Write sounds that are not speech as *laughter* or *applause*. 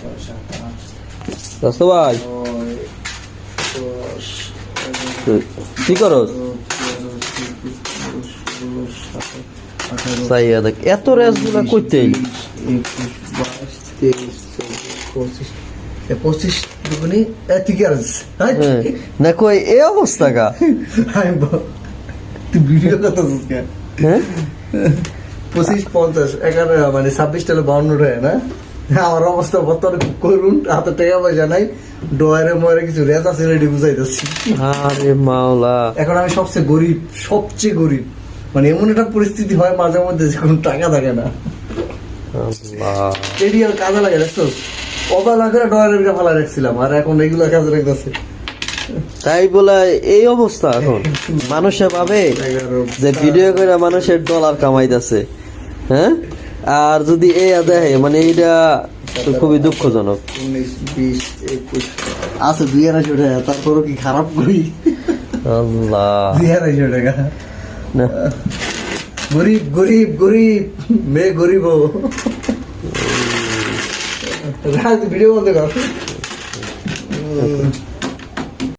ছয় দোস্ত ভাই। কি করস? দেখ এত রেসগুলা করতে একুশ বাইশ তেইশ পঁচিশ এ পঁচিশ দুগুনি এ আছে হ্যাঁ। না কই এ অবস্থা ব- তুই ভিডিও কত হ্যাঁ? পঁচিশ পঞ্চাশ এগারো মানে ছাব্বিশ টালে বাউন্ন না? আমার অবস্থা বর্তমানে খুব করুন হাতে টাকা পয়সা নাই ডয়ারে ময়ারে কিছু রেজ আছে রেডি বুঝাইতেছি আরে মাওলা। এখন আমি সবচেয়ে গরিব সবচেয়ে গরিব। মানে এমন একটা পরিস্থিতি হয় মাঝে মধ্যে যে কোনো টাকা থাকে না। এটি আর কাজে লাগে দেখছ অবালা করে ডয়ারের ভিতরে ফালা রাখছিলাম আর এখন এগুলো কাজে রাখতেছে তাই বলে এই অবস্থা এখন। *laughs* মানুষে ভাবে যে ভিডিও করে মানুষের ডলার কামাইতেছে। হ্যাঁ? আর যদি এ দেখে মানে এইটা তো খুবই দুঃখজনক। উনিশ বিশ একুশ আছে দুই আড়াইশো টাকা তারপরও কি খারাপ করি? আল্লাহ। দুই আড়াইশো টাকা। না। গরিব গরিব গরিব মেয়ে গরিব। ভিডিও বন্ধ কর।